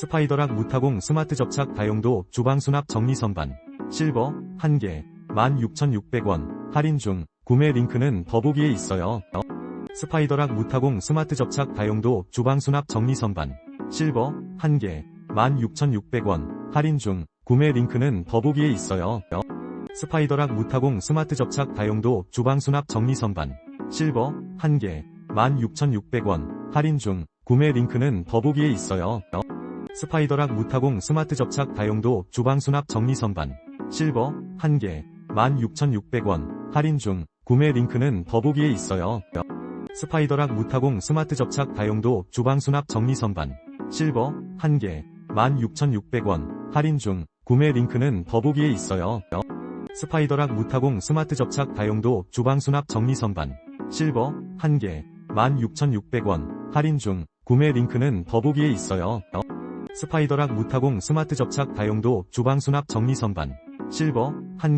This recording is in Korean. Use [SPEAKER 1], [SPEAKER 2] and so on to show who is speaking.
[SPEAKER 1] 스파이더락 무타공 스마트 접착 다용도 주방 수납 정리 선반. 실버 1개 16,600원. 할인 중. 구매 링크는 더보기에 있어요. 스파이더락 무타공 스마트 접착 다용도 주방 수납 정리 선반. 실버 1개 16,600원. 할인 중. 구매 링크는 더보기에 있어요. 스파이더락 무타공 스마트 접착 다용도 주방 수납 정리 선반. 실버 1개 16,600원. 할인 중. 구매 링크는 더보기에 있어요. 스파이더락 무타공 스마트 접착 다용도 주방 수납 정리 선반. 실버 1개 16,600원. 할인 중. 구매 링크는 더보기에 있어요. 스파이더락 무타공 스마트 접착 다용도 주방 수납 정리 선반. 실버 1개 16,600원. 할인 중. 구매 링크는 더보기에 있어요. 스파이더락 무타공 스마트 접착 다용도 주방 수납 정리 선반. 실버 1개 16,600원. 할인 중. 구매 링크는 더보기에 있어요. 스파이더락 무타공 스마트 접착 다용도 주방 수납 정리 선반. 실버 1개